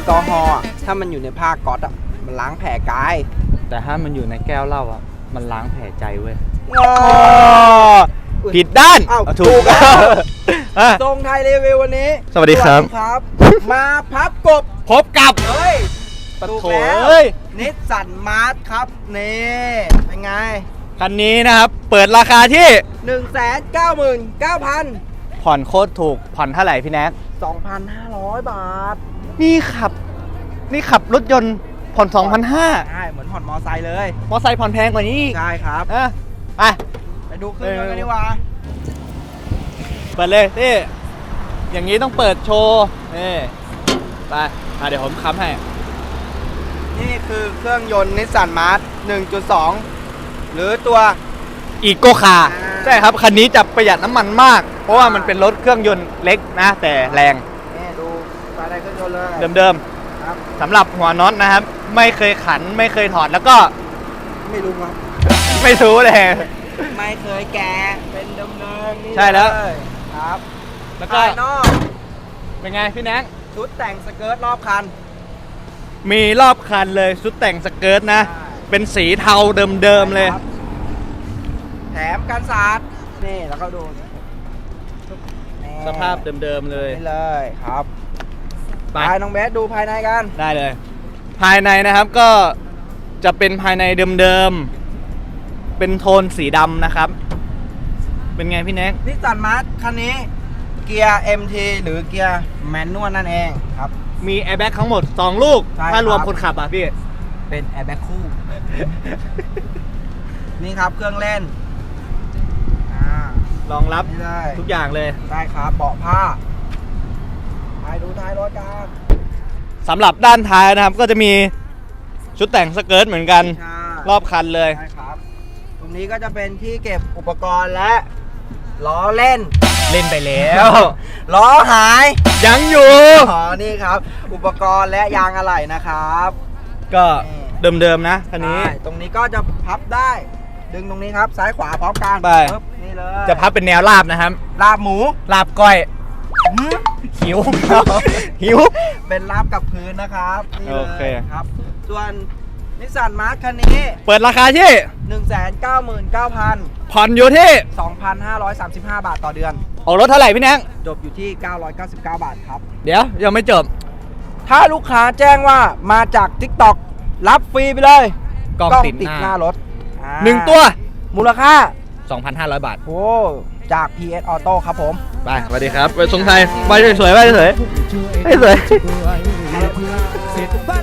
ลกอฮอล์อะถ้ามันอยู่ในผ้าก๊อตอะมันล้างแผลกายแต่ถ้ามันอยู่ในแก้วเหล้าอะ มันล้างแผลใจเว้ยอ๋อผิดด้านอ้าวเอาถูกแล้วอะ ทรงไทยรีวิววันนี้สวัสดีครับ สวัสครับ มาพับกบ พบกับเฮ้ยปะถูกโถแล้วเอ้ยนิสสันมาร์ทครับ นี่ เป็นไง คันนี้นะครับ เปิดราคาที่1 9 9 9 0ผ่อนโคตรถูกผ่อนเท่าไหร่พี่แน็ก2,500 บาท นี่ขับ นี่ขับรถยนต์ผ่อน2,500ใช่เหมือนผ่อนมอไซค์เลยมอไซค์ผ่อนแพงกว่านี้อีกใช่ครับอะไป ไปดูเครื่องยนต์กันดีกว่าเปิดเลยที่อย่างนี้ต้องเปิดโชว์นี่ไปอะเดี๋ยวผมค้ำให้ นี่คือเครื่องยนต์นิสสันมาร์ท1.2 หรือตัว อีโกคาอ่าใช่ครับ คันนี้จะประหยัดน้ำมันมาก เพราะว่ามันเป็นรถเครื่องยนต์เล็กนะ แต่แรงนี่ดู ภายในเครื่องยนต์เลยเดิมครับๆสำหรับหัวน็อตนะครับ ไม่เคยขันไม่เคยถอดแล้วก็ ไม่รู้ครับ ไม่รู้เลย ไม่เคยแกะเป็นเดิมๆนี่ใช่แล้ว เยครับแล้วก็ภายนอกเป็นไงพี่แน็กชุดแต่งสเกิร์ตรอบคัน มีรอบคันเลยชุดแต่งสเกิร์ตนะ ใช่ เป็นสีเทาเดิมๆเลย ครับแถมกันสาดนี่แล้วก็ดูนี่สภาพเดิมๆเลย นี่เลยครับ ไปไปน้องเบสดูภายในกัน ได้เลย ภายในนะครับก็จะเป็นภายในเดิมๆ เป็นโทนสีดำนะครับ เป็นไงพี่แน็ก นิสสันมาร์ทคันนี้เกียร์ MT หรือเกียร์แมนนวลนั่นเองครับ มีแอร์แบ็กทั้งหมด 2 ลูก ใช่ถ้ารวมครับ คนขับอะพี่ เป็นแอร์แบ็คคู่ นี่ครับเครื่องเล่นอ่ารองรับนี่เลยทุกอย่างเลย ได้ครับเบาะผ้าไป ดูท้ายรถกันสำหรับด้านท้ายนะครับก็จะมีชุดแต่งสเกิร์ตเหมือนกัน ใช่รอบคันเลย ใช่ครับ ตรงนี้ก็จะเป็นที่เก็บอุปกรณ์และล้อเล่น เล่นไปแล้ว ล้อหาย ยังอยู่ อ๋อ นี่ครับ อุปกรณ์และยางอะไหล่นะครับก็เดิมๆนะคันนี้ ใช่ตรงนี้ก็จะพับได้ ดึงตรงนี้ครับ ซ้ายขวาพร้อมกันไป ปึ๊บนี่เลยจะพับเป็นแนวราบนะครับ ลาบหมู ลาบก้อย หืม หิว หิว เป็นลาบกับพื้นนะครับนี่เลยโอเคครับ ส่วนนิสสันมาร์ทคันนี้ เปิดราคาที่ 199,000ผ่อนอยู่ที่2,535บาทต่อเดือน ออกรถเท่าไหร่พี่แน็กจบอยู่ที่ 999 บาทครับ เดี๋ยวยังไม่จบ ถ้าลูกค้าแจ้งว่ามาจาก TikTok รับฟรีไปเลยกล้องติดติดหหน้าน้ารถอ่าหนึ่งตัว มูลค่า 2,500 บาท โอ้ จาก PS Auto ครับผม ไปสวัสดีครับไปทรงไทยไปสวยๆไปสวยๆไปสวยๆ